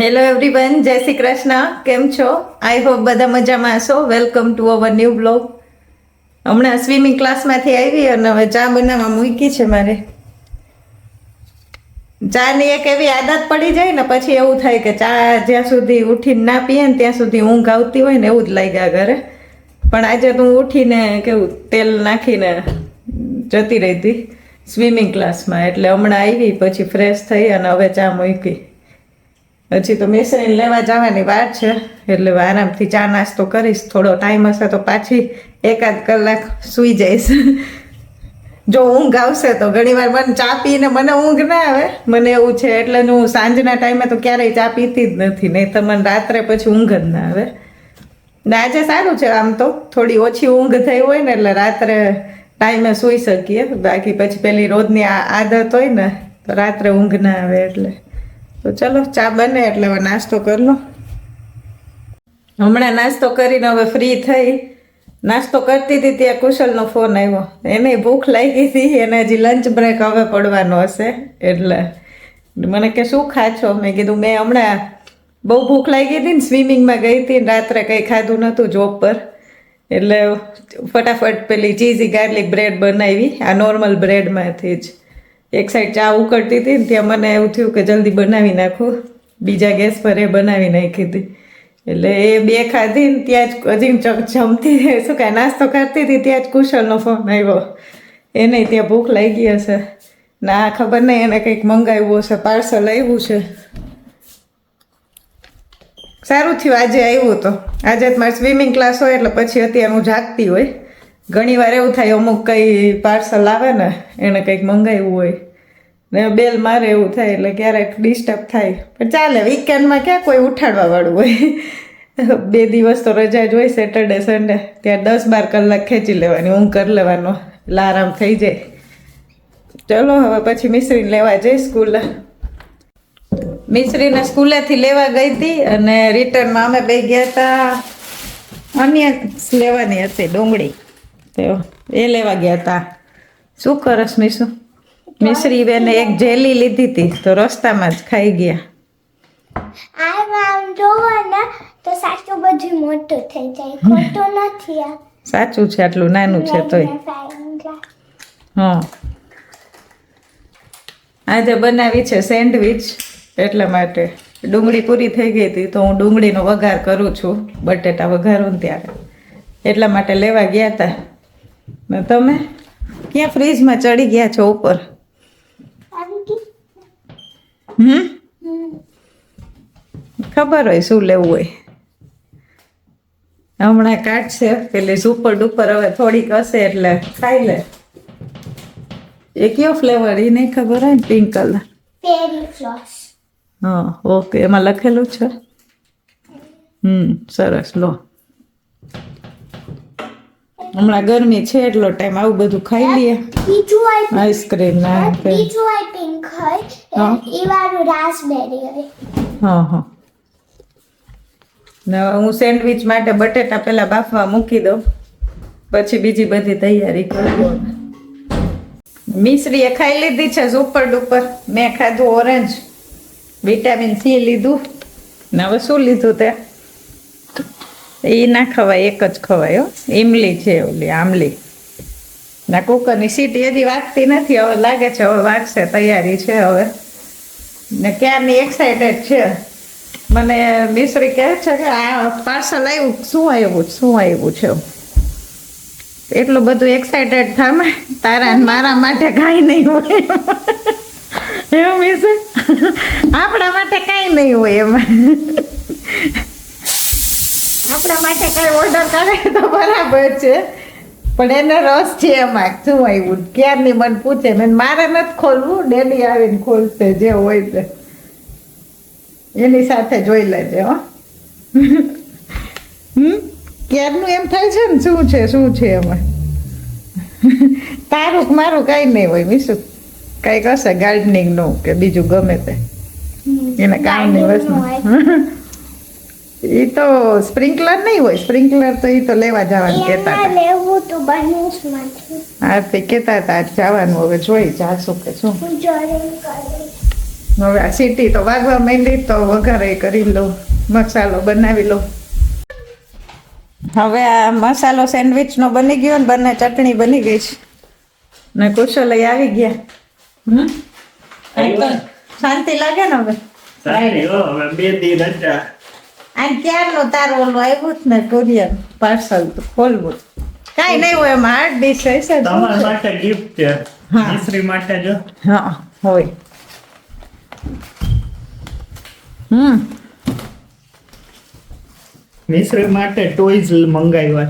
Hello everyone જય શ્રી કૃષ્ણ કેમ છો આઈ હોપ બધા મજામાં હશો. Welcome to our new blog હમણાં સ્વિમિંગ ક્લાસમાંથી આવી અને હવે ચા બનાવવા મૂકી છે મારે. ચાની એક એવી આદત પડી જાય ને, પછી એવું થાય કે ચા જ્યાં સુધી ઉઠીને ના પીએ ને, ત્યાં સુધી ઊંઘ આવતી હોય ને, એવું જ લાગ્યા ઘરે. પણ આજે તો હું ઉઠીને કેવું, તેલ નાખીને જતી રહી હતી સ્વિમિંગ ક્લાસમાં એટલે હમણાં આવી, પછી ફ્રેશ થઈ અને હવે ચા મૂકી. હજી તો મેસરીને લેવા જવાની વાર છે, એટલે આરામથી ચા નાસ્તો કરીશ. થોડો ટાઈમ હશે તો પાછી એકાદ કલાક સૂઈ જઈશ. જો ઊંઘ આવશે તો ઘણીવાર મને ચા પીને મને ઊંઘ ના આવે. મને એવું છે, એટલે હું સાંજના ટાઈમે તો ક્યારેય ચા પીતી જ નથી, નહીં તો મને રાત્રે પછી ઊંઘ જ ના આવે. ને આજે સારું છે આમ તો, થોડી ઓછી ઊંઘ થઈ હોય ને એટલે રાત્રે ટાઈમે સૂઈ શકીએ. બાકી પછી પેલી રોજની આદત હોય ને, તો રાત્રે ઊંઘ ના આવે એટલે. તો ચલો, ચા બને એટલે હવે નાસ્તો કરી લો. હમણાં નાસ્તો કરીને હવે ફ્રી થઈ. નાસ્તો કરતી હતી ત્યાં કુશલનો ફોન આવ્યો. એને ભૂખ લાગી હતી, એને હજી લંચ બ્રેક હવે પડવાનો હશે. એટલે મને કે, શું ખા છો મેં કીધું, મેં હમણાં બહુ ભૂખ લાગી હતી ને, સ્વિમિંગમાં ગઈ હતી ને, રાત્રે કંઈ ખાધું નહોતું જોબ પર. એટલે ફટાફટ પેલી ચીઝી ગાર્લિક બ્રેડ બનાવી, આ નોર્મલ બ્રેડમાંથી જ. એક સાઈડ ચા ઉકળતી હતી ને ત્યાં મને એવું થયું કે જલ્દી બનાવી નાખું. બીજા ગેસ પર એ બનાવી નાખી હતી. એટલે એ બે ખાધી ને ત્યાં જ હજી જમતી શું કાંઈ, નાસ્તો કરતી હતી ત્યાં જ કુશલનો ફોન આવ્યો. એને ત્યાં ભૂખ લાગી હશે. ના ખબર નહીં, એને કંઈક મંગાવ્યું હશે પાર્સલ આવ્યું છે. સારું થયું, આજે આવ્યું તો. આજે મારે સ્વિમિંગ ક્લાસ હોય એટલે પછી અત્યારે હું જાગતી હોય. ઘણી વાર એવું થાય, અમુક કંઈ પાર્સલ આવે ને, એને કંઈક મંગાવ્યું હોય, ને બેલ મારે એવું થાય, એટલે ક્યારેક ડિસ્ટર્બ થાય. પણ ચાલે વીકેન્ડમાં ક્યાં કોઈ ઉઠાડવા વાળું હોય? બે દિવસ તો રજા જ હોય સેટરડે સન્ડે ત્યાં દસ બાર કલાક ખેંચી લેવાની, ઊંઘ કરી લેવાનો, એટલે આરામ થઈ જાય. ચલો, હવે પછી મિશ્રીને લેવા જઈ સ્કૂલે. મિશ્રીને સ્કૂલેથી લેવા ગઈ હતી, અને રિટર્નમાં અમે બે ગયા હતા. અન્ય લેવાની હતી ડુંગળી. તો એ લેવા ગયા હતા શું કરસ મીસુ? મિશ્રી બેને એક જેલી લીધી હતી તો રસ્તામાં જ ખાઈ ગયા. સાચું બધું મોટું થઈ જાય ખોટું નથી આ. સાચું છે આટલું નાનું છે તોય. હા. આજે બનાવી છે સેન્ડવિચ એટલા માટે. ડુંગળી પૂરી થઈ ગઈ હતી તો હું ડુંગળીનો વઘાર કરું છું બટેટા વઘારું ત્યારે. એટલા માટે લેવા ગયા હતા ને તમે? ક્યાં ફ્રીજમાં ચડી ગયા છો ઉપર? હમ. ખબર હોય શું લેવું હોય. હમણાં કાઢશે પેલી સુપર ડુપર હવે થોડીક હશે એટલે ખાઈ લે. એ કયો ફ્લેવર એ નહીં ખબર હોય ને પિંક કલર હા ઓકે એમાં લખેલું છે? હમ સરસ લો. હમણાં ગરમી છે એટલો ટાઈમ આવું બધું ખાઈ લઈએ. આઈસ્ક્રીમ ના બીજું આઈ પિંક હોય એ વાળું રાસબેરી હોય હા હા. ને હું સેન્ડવિચ માટે બટેટા પહેલા બાફવા મૂકી દઉં. પછી બીજી બધી તૈયારી કરું મિશ્રીએ ખાઈ લીધી છે સુપર ડુપર મેં ખાધું ઓરેન્જ વિટામિન સી લીધું. ને હવે શું લીધું તે? એ ના ખવાય, એક જ ખવાય હો. ઇમલી છે ઓલી આમલી ના, કુકરની સીટી હજી વાગતી નથી, હવે લાગે છે, હવે વાગશે, તૈયારી છે હવે. ને ક્યારની એક્સાઇટેડ છે? મને મિશ્રી કહે છે કે આ પાર્સલ આવ્યું શું આવ્યું શું આવ્યું છે? એટલું બધું એક્સાઇટેડ થામે, તારા મારા માટે કાંઈ નહીં હોય. એવું મિશ્રી? આપણા માટે કાંઈ નહીં હોય એમાં. આપણા માટે કાંઈ ઓર્ડર કરે તો બરાબર છે. પણ એને રસ છે એમાં શું આવ્યું? ક્યારની મને પૂછે? ને મારે નથી ખોલવું ડેલી આવીને ખોલશે જે હોય તે. એની સાથે જોઈ લેજે હો. હમ? ક્યારનું એમ થાય છે ને શું છે શું છે એમાં? તારું મારું કાંઈ નહીં હોય મીસુ કઈ હશે ગાર્ડનિંગનું કે બીજું ગમે તે. એને કામની વસ્તુ એ તો સ્પ્રિંકલર નહીં હોય સ્પ્રિંકલર તો એ તો લેવા જવાનું કહેતા લેવું તું બનીશમાંથી હા તે કહેતા હતા આજ જવાનું હવે જોઈ જાશું કે શું. હવે આ સીટી તો વાગવા માંડી તો વઘારે કરી લઉં મસાલો બનાવી લઉં હવે આ મસાલો સેન્ડવિચનો બની ગયો ને બંને ચટણી બની ગઈ છે. ને કુશલ આવી ગયા. હમ? શાંતિ લાગે ને હવે? સારી હવે બે દી રજા. આ ક્યારનું તારું ઓલું આવ્યું જ ને કુરિયર પાર્સલ તો ખોલવું. કાંઈ નહીં હોય એમાં આઠ ડિશ હશે તમારા માટે ગિફ્ટ છે. મિશ્રી માટે જો. હા હોય. હમ. મિશ્રી માટે ટોયઝ મંગાવ્યા.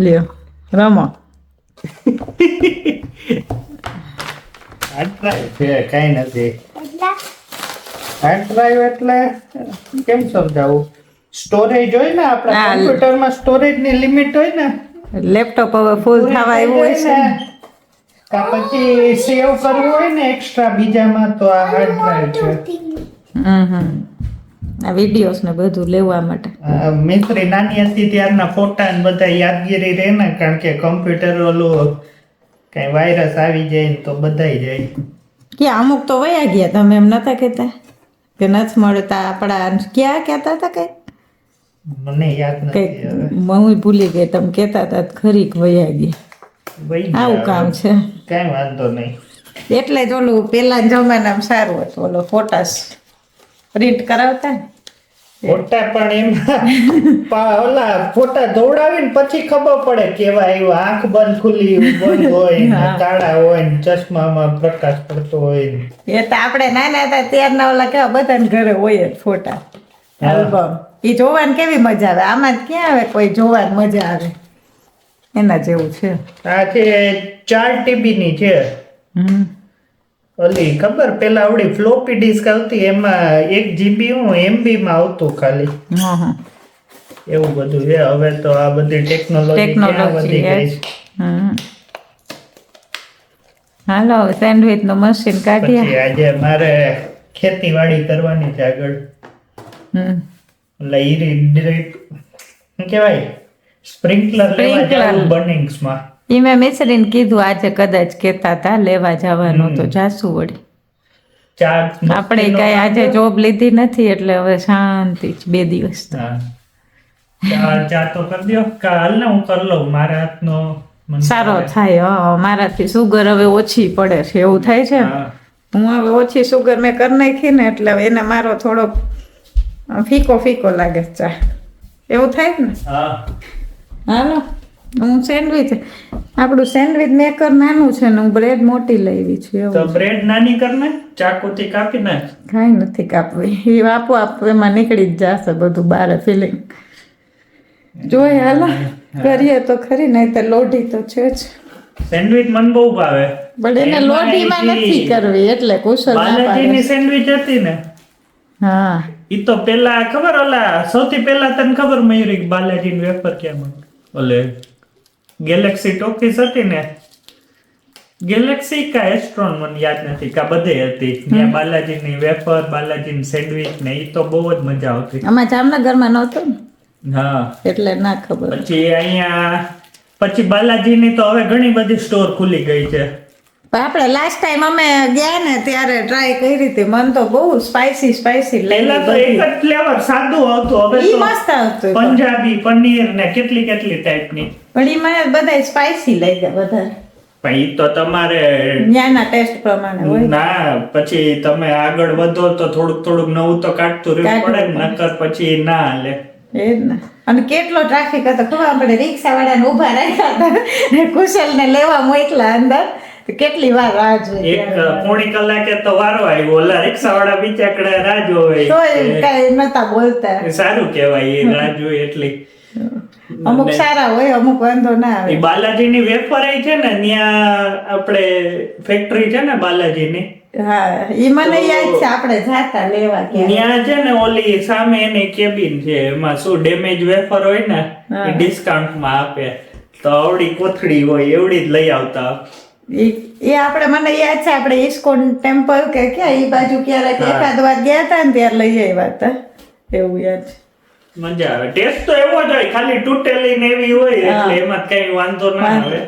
લ્યો રમો. હાર્ડ કઈ નથી. ડ્રાઈવ એટલે કેમ સમજાવું? સ્ટોરેજ હોય ને આપણા. કમ્પ્યુટરમાં સ્ટોરેજની લિમિટ હોય ને? લેપટોપ હવે ફૂલ થવા એવું હોય છે. કા પછી સેવ કરવું હોય ને એક્સ્ટ્રા બીજામાં તો આ હાર્ડ ડ્રાઈવ છે. હમ હમ. આ વિડીયોસ ને બધું લેવા માટે. મિત્રી નાની હતી ત્યારના ફોટા ને બધા યાદગીરી રહે ને કારણ કે કમ્પ્યુટર ઓલું કઈ વાયરસ આવી જાય ને તો બધાય જાય. કે અમુક તો વયા ગયા તમે એમ નતા કહેતા? કે નથી મળતા આપણા ક્યાં કહેતા હતા કઈ? મને યાદ નથી હું ભૂલી ગઈ તમે કહેતા હતા તો ખરી વયા ગયા. આવું કામ છે. કઈ વાંધો નહીં. એટલે જ ઓલું પેલા જમાનામાં સારું હતું ઓલો ફોટાસ પ્રિન્ટ કરાવતા ને? ફોટા પણ એમ. ઓલા ફોટા દોડાવીને પછી ખબર પડે કેવા આવ્યા આંખ બંધ ખુલ્લી બંધ હોય તાળા હોય ને ચશ્મામાં પ્રકાશ પડતો હોય એ તો આપણે નાના હતા ત્યારના ઓલા કેવા બધાને ઘરે હોય જ ફોટા. આલ્બમ. એ જોવાની કેવી મજા આવે? આમાં ક્યાં આવે કોઈ જોવાની મજા આવે? એના જેવું છે. આ છે ચાર ટીબી ની છે. હમ. ઓલી ખબર પેલા આવડી ફ્લોપી ડિસ્ક આવતી એમાં એક જીબી હું એમબી માં આવતું ખાલી. એવું બધું છે. હવે તો આ બધી ટેકનોલોજી વધી ગઈ હાલો સેન્ડવિચનું મશીન કાઢીએ. આજે મારે ખેતીવાડી કરવાની છે આગળ. એટલે ઈ ડ્રીપ શું કહેવાય? સ્પ્રિંકલર લેવા. બર્નિંગ્સમાં ઈ મેં મિસરીને કીધું આજે કદાચ કહેતા હતા લેવા જવાનું તો જાશું વળી. આપણે કઈ આજે જોબ લીધી નથી એટલે હવે શાંતિ જ બે દિવસ. ચા તો કરી દો કાલ ને હું કરી લઉં મારા હાથનો સારો થાય મારાથી સુગર હવે ઓછી પડે છે એવું થાય છે? હું. હવે ઓછી સુગર મેં કરી નાખી ને એટલે એને મારો થોડો ફીકો ફીકો લાગે ચા. એવું થાય ને? હા. હાલો. હું સેન્ડવિચ આપણું સેન્ડવિચ મેકર નાનું છે ને હું બ્રેડ મોટી લેવી છું તો બ્રેડ નાની કર ને ચાકુથી કાપી નાખ. કાંઈ નથી કાપવી. એ આપો આપ એમાં નીકળી જ જશે બધું બહાર ફિલિંગ. જોઈએ હાલો કરીએ તો ખરી નહીં તો લોઢી તો છે જ. સેન્ડવિચ મને બહુ ભાવે. પણ એને લોઢીમાં નથી કરવી એટલે કુશલ ના બાલાજીની સેન્ડવિચ હતી ને. હા. ઈ તો પેલા ખબર ઓલા સૌથી પેલા તને ખબર મયુરી બાલાજી વેફર કેમ ઓલે ગેલેક્સી ટોકીસ હતી ને ગેલેક્સી કા એસ્ટ્રોન મને યાદ નથી કા બધે હતી. ત્યાં બાલાજીની વેફર બાલાજીની સેન્ડવિચ ને એ તો બહુ જ મજા આવતી. આમાં જામનગરમાં નહોતો ને? હા. એટલે ના ખબર. પછી અહીંયા પછી બાલાજીની તો હવે ઘણી બધી સ્ટોર ખુલી ગઈ છે. આપણે લાસ્ટ ટાઈમ અમે ગયા ને ત્યારે ટ્રાય કરી હતી. મન તો બહુ સ્પાઈસી સ્પાઈસી પહેલા તો એક જ ફ્લેવર સાદું આવતું હવે તો મસ્ત આવતું પંજાબી પનીર ને કેટલી કેટલી ટાઈપની પણ ઈ મને બધા સ્પાઈસી ગયા વધારે પણ ઈ તો તમારે ત્યાંના ટેસ્ટ પ્રમાણે હોય. ના પછી તમે આગળ વધો તો થોડુંક થોડુંક નવું તો કાઢતું રહેવું પડે નકર પછી ના હાલે. એ જ ને. અને કેટલો ટ્રાફિક હતો ખબર આપણે રિક્ષા વાળાને ઊભા રાખ્યા હતા ને કુશલને લેવા મોકલા અંદર. કેટલી વાર રાહ જોઈ એક પોણી કલાકે તો વારો આવ્યો. ઓલા રિક્ષા વાળા બિચાકડા રાહ જોવે. તો કઈ નતા બોલતા. સારું કેવાય એ રાહ જોઈ એટલી. અમુક સારા હોય અમુક વાંધો ના એ આવે બાલાજીની વેફર છે ને ત્યાં આપણે ફેક્ટરી છે ને બાલાજીની. હા ઈ મને યાદ છે આપણે જાતા લેવા ત્યાં છે ને ઓલી સામે એની કેબિન છે એમાં શું ડેમેજ વેફર હોય ને. એ ડિસ્કાઉન્ટમાં આપે. તો આવડી કોથળી હોય એવડી જ લઈ આવતા. એ આપણે મને યાદ છે આપણે ઈસ્કોન ટેમ્પલ કે ક્યાં એ બાજુ ક્યારેક એકાદ વાર ગયા હતા ને ત્યારે લઈ આવ્યા હતા. એવું યાદ છે. મજા આવે. ટેસ્ટ તો એવો જ હોય ખાલી તૂટેલી ને એવી હોય એટલે એમાં કઈ વાંધો ના આવે.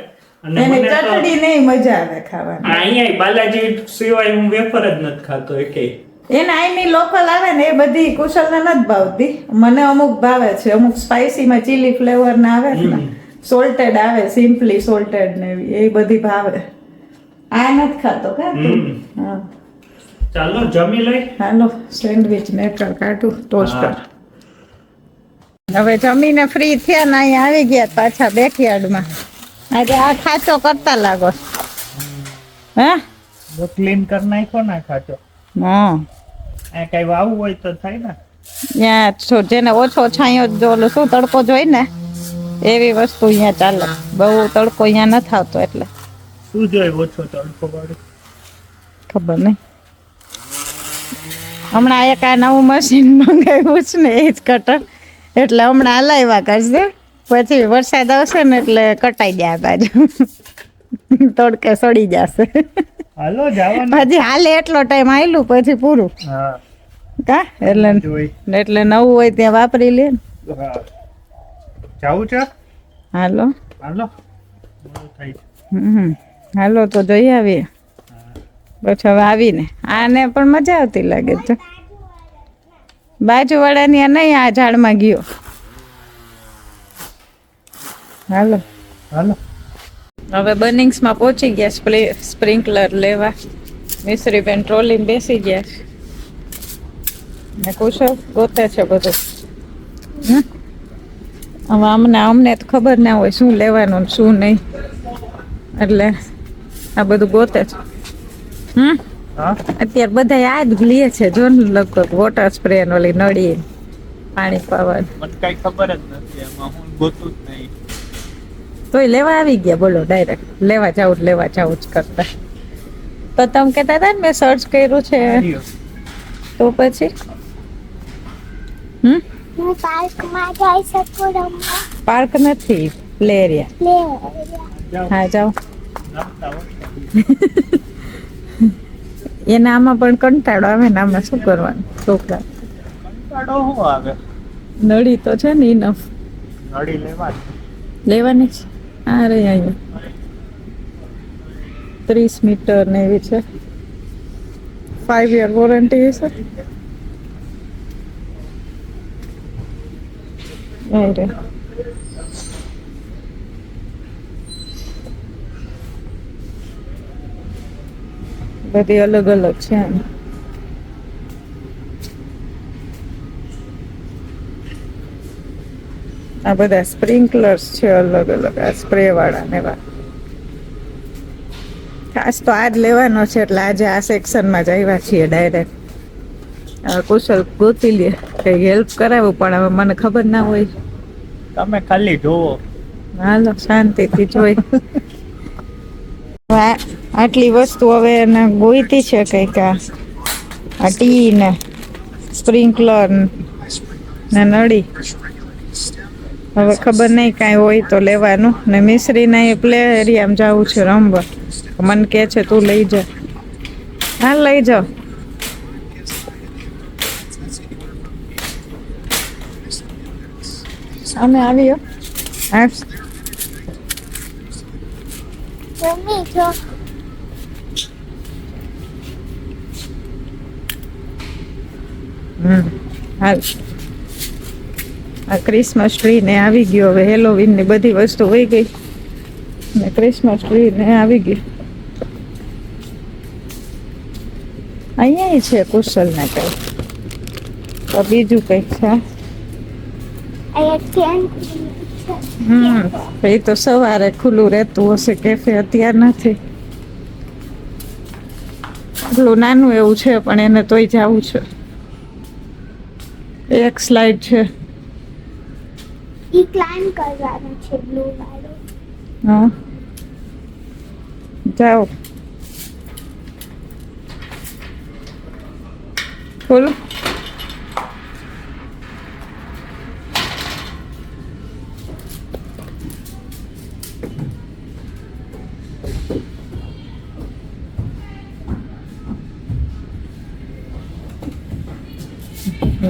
અને ને ચટણી નહીં મજા આવે ખાવાની. અહીંયા બાલાજી સિવાય હું વેફર જ નથી ખાતો એકેય એને અહીંની લોકલ આવે ને એ બધી કુશલને નથી ભાવતી. મને અમુક ભાવે છે અમુક સ્પાઇસીમાં ચીલી ફ્લેવર ના આવે ને. સોલ્ટેડ આવે સિમ્પલી સોલ્ટેડ ને એ બધી ભાવે. આ નથી ખાતો કા હા. ચાલો જમી લઈ. હાલો સેન્ડવિચ ને કાઢું ટોસ્ટર હવે જમીને ફ્રી થયા ને અહીંયા આવી ગયા પાછા બેકયાર્ડમાં આજે આ ખાચો કરતા લાગો. હે? ક્લીન કરી નાખો ના ખાચો. હા. આ કઈ વાવ હોય તો થાય ને. ત્યાં જેને ઓછો છાંયો જો શું તડકો જોઈ ને એવી વસ્તુ અહીંયા ચાલે. બહુ તડકો અહીંયા ન આવતો એટલે. શું જોઈ ઓછો તડકો વાળો? ખબર નહીં. હમણાં એક આ નવું મશીન મંગાવ્યું છે ને એ જ કટર એટલે હમણાં હલાવ્યા કરશે. પછી વરસાદ આવશે ને એટલે કટાઈ જાય બાજુ તડકે સડી જશે. હજી હાલે એટલો ટાઈમ આવેલું પછી પૂરું. હા. કા? એટલે એટલે નવું હોય ત્યાં વાપરી લે ને. જાવું છે? હાલો. હાલો. હાલો તો જઈ આવીએ. પછી હવે આવીને. આને પણ મજા આવતી લાગે છે. બાજુવાળાની આ નહીં આ ઝાડમાં ગયો. હાલો. હાલો. હવે બર્નિંગ્સમાં પહોંચી ગયા સ્પ્રે સ્પ્રિંકલર લેવા. મિશ્રીબેન ટ્રોલીમાં બેસી ગયા છે. ને કુશળ ગોતે છે બધું. હમ? હવે અમને અમને તો ખબર ના હોય શું લેવાનું શું નહીં. એટલે આ બધું ગોતે છે. હમ? અત્યારે બધા આ જ લે છે જો ને લગભગ વોટર સ્પ્રે ને ઓલી નળી પાણી પાવાનું. મને કઈ ખબર જ નથી એમાં હું ગોતું જ નહીં. તોય લેવા આવી ગયા બોલો ડાયરેક્ટ લેવા જાઉં જ લેવા જાઉં જ કરતા. તો તમે કહેતા હતા ને મેં સર્ચ કર્યું છે. તો પછી? હમ? હું પાર્કમાં જઈ શકું રમવા? પાર્ક નથી પ્લે એરિયા. હા જાઓ. એના આમાં પણ કંટાળો આવે ને આમાં શું કરવાનું? છોકરા. કંટાળો શું આવે? નળી તો છે ને ઇનફ નળી લેવાની. લેવાની છે આ રહી અહીંયા. ત્રીસ મીટર ને એવી છે. ફાઈવ યર વોરંટી છે રે બધી અલગ અલગ છે. આ બધા સ્પ્રિંકલર્સ છે અલગ અલગ આ સ્પ્રે વાળા ને એવા ખાસ તો આ જ લેવાનો છે એટલે આજે આ સેક્શનમાં જ આવ્યા છીએ ડાયરેક્ટ કુશલ ગોતી લે. કઈ હેલ્પ કરાવું પણ હવે મને ખબર ના હોય. તમે ખાલી જોવો હાલો શાંતિથી જોઈ. આ- આટલી વસ્તુ હવે એને ગોઈતી છે કંઈક આ. આ ટી ને સ્પ્રિંકલર ને નળી. હવે ખબર નહીં કાંઈ હોય તો લેવાનું. ને મિશ્રીના એ પ્લે એરિયામાં જવું છે રમવા. મને કહે છે તું લઈ જા. હા લઈ જાઓ. અમે આવ્યો હા મમ્મી જો. હમ. હાલ. આ ક્રિસમસ ટ્રી ને આવી ગયો. હવે હેલોવીનની બધી વસ્તુ વહી ગઈ. ને ક્રિસમસ ટ્રી ને આવી ગયું અહીંયા છે કુશલ ને કઈ. તો બીજું કંઈક છે? હમ એ તો સવારે ખુલ્લું રહેતું હશે કેફે અત્યાર નથી. એટલું નાનું એવું છે પણ એને તોય જવું છે. એક સ્લાઇડ છે. ઈ ક્લાઇમ કરવાનું છે બ્લુ વાળું. હા. જાઓ. બોલો.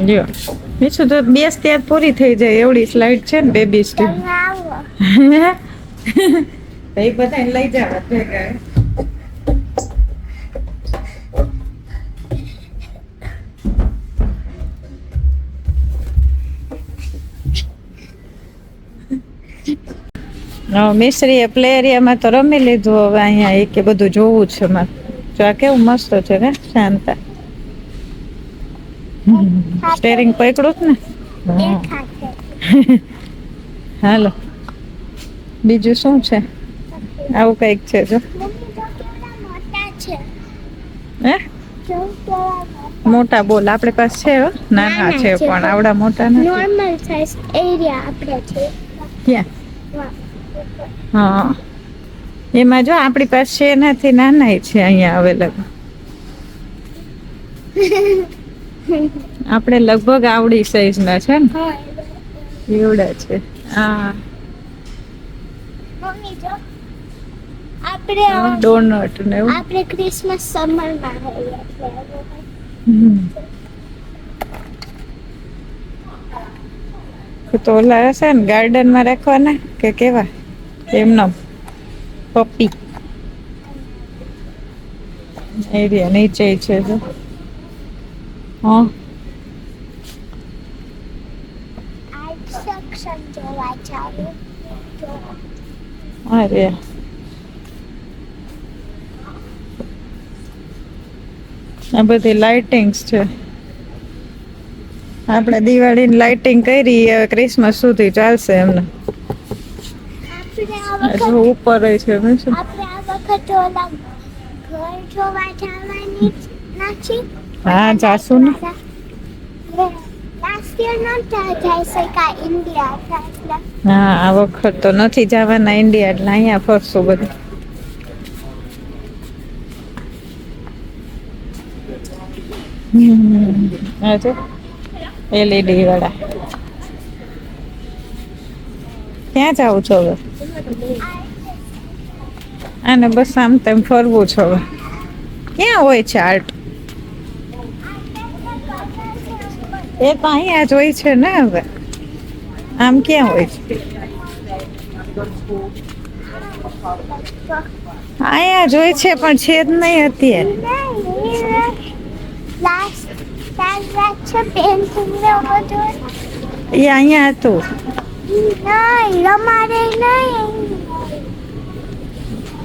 લ્યો બીજું તો બેસ ત્યાં પૂરી થઈ જાય, એવડી સ્લાઇડ છે ને બેબી તો એ બધાને લઈ જવા ભેગા મિશ્રીએ પ્લે એરિયામાં તો રમી લીધું હવે અહીંયા, એ કે બધું જોવું છે મારે. જો આ કેવું મસ્ત છે ને શાંતા. સ્ટેરિંગ પકડું જ ને. હાલો. બીજું શું છે? આવું કંઈક છે જો. હે? મોટા બોલ. આપણે પાસે છે હો. નાના છે પણ આવડા મોટા નથી. નોર્મલ સાઈઝ એરિયા આપણે છે. ક્યાં. હા. એમાં જો આપણી પાસે છે નથી નાના છે અહીંયા અવેલેબલ. આપણે લગભગ આવડી સાઈઝના છે ને? એવડા છે. હા. મમ્મી જો. આપણે ડોનટ ને એવું. આપણે ક્રિસમસ સમરમાં તો ઓલા હશે ને ગાર્ડનમાં રાખવાના કે કેવા? એમનો પપ્પી. એરિયા નીચે છે જો હા અરે આ બધી લાઇટિંગ્સ છે. આપણે દિવાળીની લાઇટિંગ કરી હવે ક્રિસમસ સુધી ચાલશે એમને. ઉપર છે? આપણે આ વખત ઘર જોવા જવાની નથી. હા જાશું ને. હા આ વખત તો નથી જવાના ઇન્ડિયા એટલે અહીંયા ફરશું બધું. એલઈડી વાળા. ક્યાં જાવ છો હવે? અને બસ આમ તેમ ફરવું છે હવે. ક્યાં હોય છે આર્ટ? એ તો અહીંયા જ હોય છે ને હવે. આમ ક્યાં હોય છે? અહીંયા જ હોય છે, પણ છે જ નહીં અત્યારે. લાસ્ટ ટાઈમ છે પેન્ટિંગ ને બધું એ અહીંયા હતું. નહીં અમારે નહીં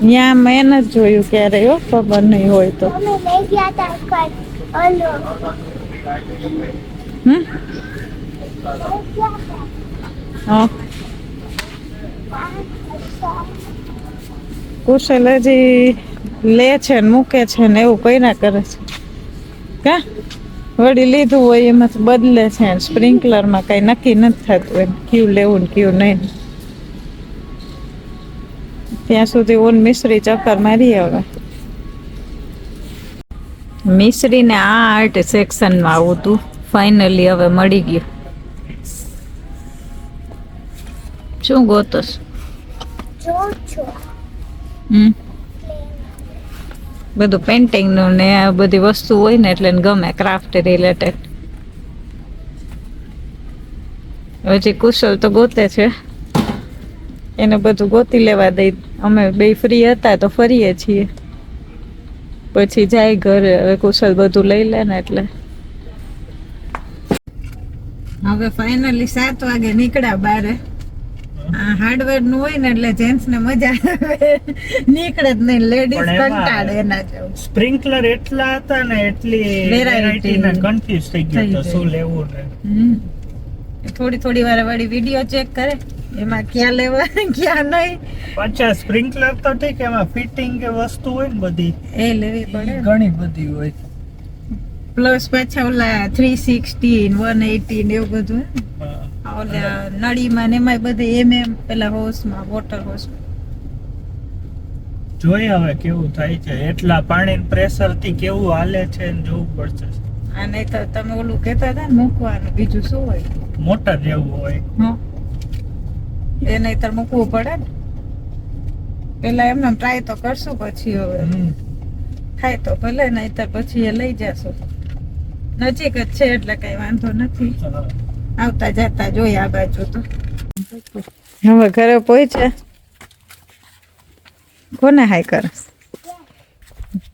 ત્યાં મેં નથી જોયું ક્યારે હો, ખબર નહીં હોય તો. હમ? કુશલ હજી લે છે ને મૂકે છે ને એવું કર્યા કરે છે? કા? વળી લીધું હોય એમાં બદલે છે સ્પ્રિંકલરમાં કઈ નક્કી નથી થતું એમ. કયું લેવું ને કયું નહીં. ત્યાં સુધી ઓન મિશ્રી ચક્કર મારી હવે. મિશ્રીને આ આર્ટ સેક્શનમાં આવું હતું ફાઇનલી હવે મળી ગયું. શું ગોતસ હમ. બધું પેઇન્ટિંગનું ને આ બધી વસ્તુ હોય ને એટલે ગમે ક્રાફ્ટ રિલેટેડ હજી કુશલ તો ગોતે છે. એને બધું ગોતી લેવા દઈ. અમે બે ફ્રી હતા તો ફરીએ છીએ. પછી જાય ઘરે હવે કુશલ બધું લઈ લે ને એટલે. હવે ફાઇનલી સાત વાગે નીકળ્યા બારે. આ હાર્ડવેરનું હોય ને એટલે જેન્ટ્સ ને મજા આવે. નીકળે જ નહીં લેડીઝ કંટાળે એના જેવું. સ્પ્રિંકલર એટલા હતા ને એટલી વેરાયટી ને કન્ફ્યુઝ થઈ ગયો તો શું લેવું ને. થોડી થોડી વાર વળી વીડિયો ચેક કરે. એમાં ક્યાં લેવા ક્યાં નહીં. પાછા સ્પ્રિંકલર તો ઠીક એમાં ફિટિંગ કે વસ્તુ હોય ને બધી. એ લેવી પડે ઘણી બધી હોય. પ્લસ પાછા ઓલા થ્રી સિક્સટીન વન એટી ને એવું બધું ઓલા નળીમાં ને એમાં બધે એમ એમ પેલા હોસમાં વોટર હોસમાં જોઈએ હવે કેવું થાય છે. એટલા પાણી પ્રેશરથી કેવું હાલે છે ને જોવું પડશે. આ નહીં તો તમે ઓલું કહેતા હતા ને મૂકવાનું બીજું શું હોય? મોટર જેવું હોય. એ નહીતર મૂકવું પડે ને. પેલા એમને ટ્રાય તો કરશું પછી હવે. થાય તો ભલે નહીતર પછી એ લઈ જશું. નજીક જ છે એટલે કઈ વાંધો નથી. આવતા જતા જોઈ આ બાજુ તો. હવે ઘરે પહોંચ્યા. કોને હાય કરસ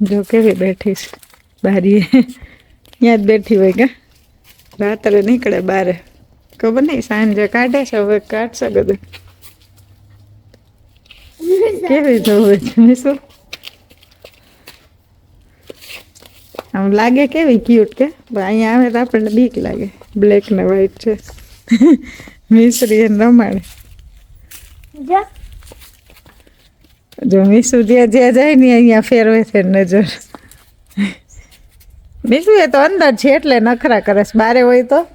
જો કેવી બેઠી છે. બારીએ. ત્યાં જ બેઠી હોય કે? રાત્રે નીકળે બારે. ખબર નહીં, સાંજે કાઢે છે, હવે કાઢશે બધું. કેવી જોવે છે શું આમ લાગે કેવી ક્યુટ કે? પણ અહીંયા આવે તો આપણને બીક લાગે. બ્લેક ને વ્હાઈટ છે. મિશ્રી એને રમાડે. જો. મીસુ જ્યાં જ્યાં જાય ને અહીંયા ફેરવે છે નજર. મીસુ એ તો અંદર છે એટલે નખરા કરે છે. બારે હોય તો?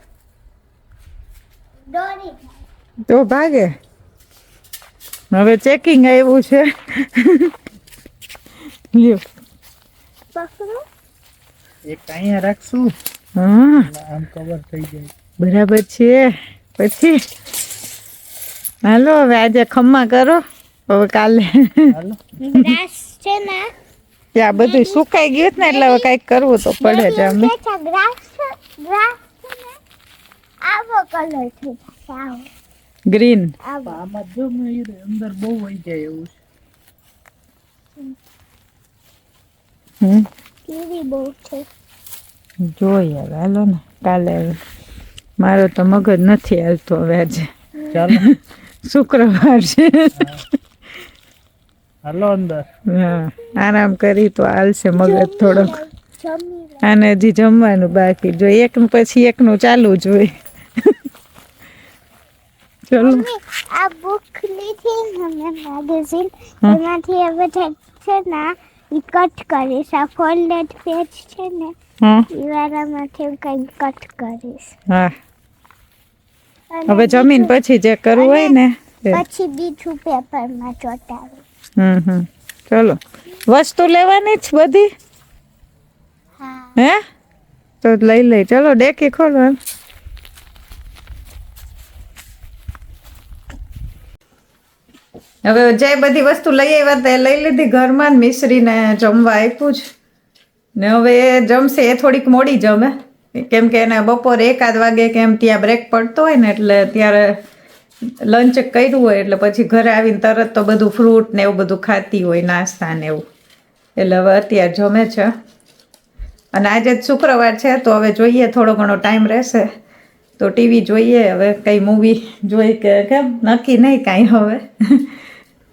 તો ભાગે. હવે ચેકિંગ આવ્યું છે. લ્યો. એક અહીંયા રાખશું. હા. આમ કવર થઈ જાય. બરાબર છે. પછી? હાલો હવે આજે ખમ્મા કરો. હવે કાલે. આ છે ને. ત્યાં બધું સુકાઈ ગયું ને એટલે હવે કંઈક કરવું તો પડે અમે છે ને. આવો કલર થઈ ગ્રીન આમાં જો અંદર બહુ હોય જાય એવું છે. હમ. કીડી બહુ છે. જોઈએ હવે હાલો ને. કાલે હવે. મારો તો મગજ નથી હાલતો હવે આજે. ચાલો. શુક્રવાર છે. હાલો અંદર. હા આરામ કરી તો હાલશે મગજ થોડોક. આને હજી જમવાનું બાકી જો એક પછી એકનું ચાલુ જ હોય ચલો આ બુક લીધી મેં મેગેઝીન એમાંથી હવે છે ને ઈ કટ કરીશ. આ ફોલ્ડેડ પેજ છે ને ઈ વાળામાંથી હું કંઈક કટ કરીશ. હા. હવે જમીન પછી જે કરવું હોય ને. પછી બીજું પેપરમાં ચોટાવીશ હમ હમ. ચલો. વસ્તુ લેવાની જ બધી? હે. તો લઈ લઈ ચલો ડેકી ખોલો હાલ. હવે જે બધી વસ્તુ લઈ આવ્યા તે લઈ લીધી ઘરમાં મિશ્રીને જમવા આપ્યું જ ને હવે એ જમશે, એ થોડીક મોડી જમે. કેમ કે એને બપોરે એકાદ વાગે કેમ ત્યાં બ્રેક પડતો હોય ને એટલે ત્યારે લંચ કર્યું હોય એટલે પછી ઘરે આવીને તરત તો બધું ફ્રૂટ ને એવું બધું ખાતી હોય, નાસ્તા ને એવું. એટલે હવે અત્યારે જમે છે. અને આજે જ શુક્રવાર છે, તો હવે જોઈએ, થોડો ઘણો ટાઈમ રહેશે. તો ટીવી જોઈએ, હવે કંઈ મૂવી જોઈ કે કેમ? નક્કી નહીં કાંઈ હવે.